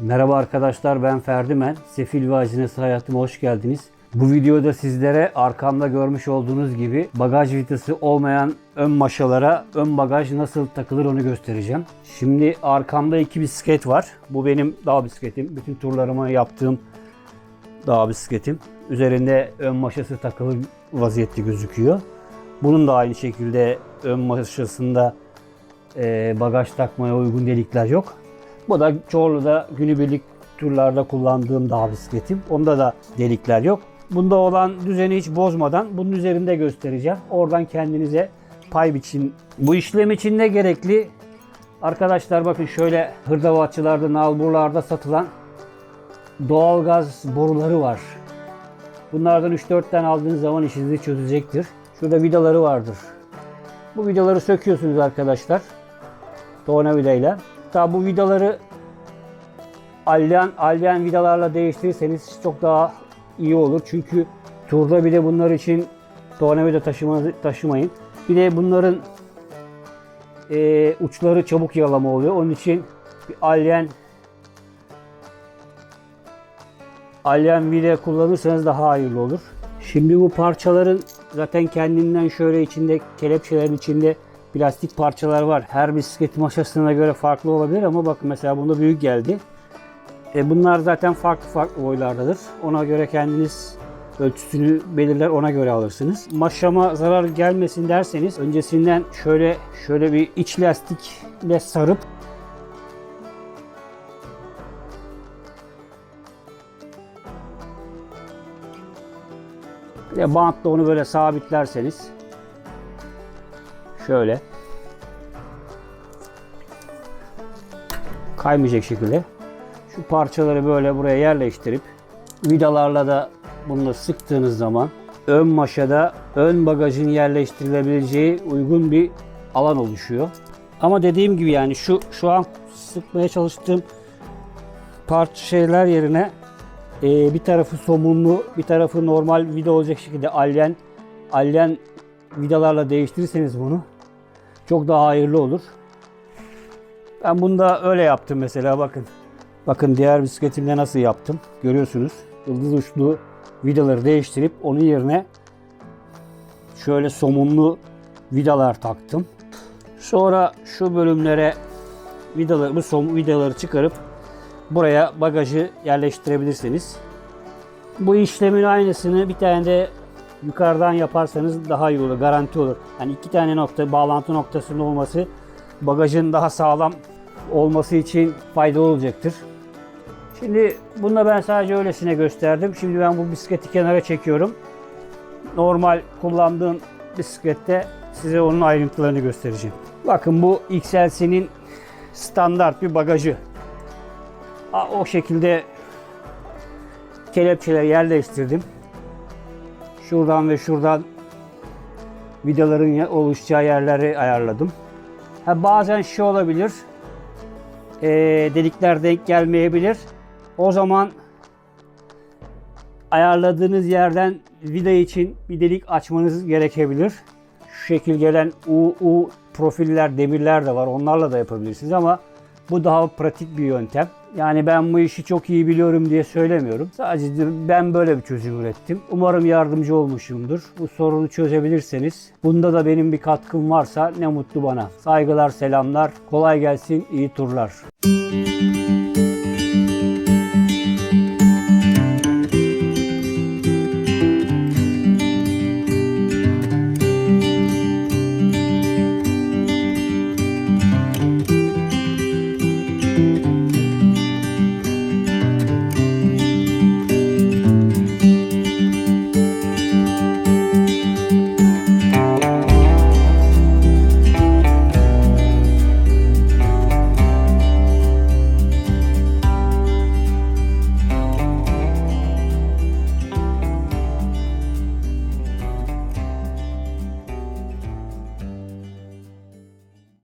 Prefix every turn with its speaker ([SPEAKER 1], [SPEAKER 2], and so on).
[SPEAKER 1] Merhaba arkadaşlar ben Ferdimen. Sefil ve Acinesi hayatıma hoş geldiniz. Bu videoda sizlere arkamda görmüş olduğunuz gibi bagaj vitesi olmayan ön maşalara ön bagaj nasıl takılır onu göstereceğim. Şimdi arkamda iki bisiklet var. Bu benim dağ bisikletim. Bütün turlarımı yaptığım dağ bisikletim. Üzerinde ön maşası takılı vaziyette gözüküyor. Bunun da aynı şekilde ön maşasında bagaj takmaya uygun delikler yok. Bu da Çorlu'da günübirlik turlarda kullandığım dağ bisikletim. Onda da delikler yok. Bunda olan düzeni hiç bozmadan bunun üzerinde göstereceğim. Oradan kendinize pay biçin. Bu işlem için ne gerekli? Arkadaşlar bakın şöyle hırdavatçılarda, nalburlarda satılan doğalgaz boruları var. Bunlardan 3-4 tane aldığınız zaman işinizi çözecektir. Şurada vidaları vardır. Bu vidaları söküyorsunuz arkadaşlar. Tornavidayla. Tabi bu vidaları alyan, alyan vidalarla değiştirirseniz çok daha iyi olur. Çünkü turda bir de bunlar için tornavida taşıma, taşımayın. Bir de bunların e, uçları çabuk yalama oluyor. Onun için bir alyan alyan vida kullanırsanız daha hayırlı olur. Şimdi bu parçaların zaten kendinden şöyle içinde kelepçelerin içinde plastik parçalar var. Her bisiklet maşasına göre farklı olabilir ama bakın mesela bunda büyük geldi. E bunlar zaten farklı farklı boylardadır. Ona göre kendiniz ölçüsünü belirler ona göre alırsınız. Maşama zarar gelmesin derseniz öncesinden şöyle şöyle bir iç lastikle sarıp bantla onu böyle sabitlerseniz şöyle kaymayacak şekilde şu parçaları böyle buraya yerleştirip vidalarla da bunu sıktığınız zaman ön maşada ön bagajın yerleştirilebileceği uygun bir alan oluşuyor. Ama dediğim gibi yani şu şu an sıkmaya çalıştığım parça şeyler yerine e, bir tarafı somunlu, bir tarafı normal vida olacak şekilde alyen alyen vidalarla değiştirirseniz bunu çok daha hayırlı olur. Ben bunu da öyle yaptım mesela bakın. Bakın diğer bisikletimde nasıl yaptım. Görüyorsunuz. Yıldız uçlu vidaları değiştirip onun yerine şöyle somunlu vidalar taktım. Sonra şu bölümlere vidaları, bu som vidaları çıkarıp buraya bagajı yerleştirebilirsiniz. Bu işlemin aynısını bir tane de yukarıdan yaparsanız daha iyi olur, garanti olur. Yani iki tane nokta, bağlantı noktasının olması bagajın daha sağlam olması için faydalı olacaktır. Şimdi bunda ben sadece öylesine gösterdim. Şimdi ben bu bisikleti kenara çekiyorum. Normal kullandığım bisiklette size onun ayrıntılarını göstereceğim. Bakın bu XLC'nin standart bir bagajı. O şekilde kelepçeleri yerleştirdim. Şuradan ve şuradan vidaların oluşacağı yerleri ayarladım. Ha, bazen şey olabilir. e, delikler denk gelmeyebilir. O zaman ayarladığınız yerden vida için bir delik açmanız gerekebilir. Şu şekil gelen U, U profiller, demirler de var. Onlarla da yapabilirsiniz ama bu daha pratik bir yöntem. Yani ben bu işi çok iyi biliyorum diye söylemiyorum. Sadece ben böyle bir çözüm ürettim. Umarım yardımcı olmuşumdur. Bu sorunu çözebilirseniz, bunda da benim bir katkım varsa ne mutlu bana. Saygılar, selamlar. Kolay gelsin, iyi turlar.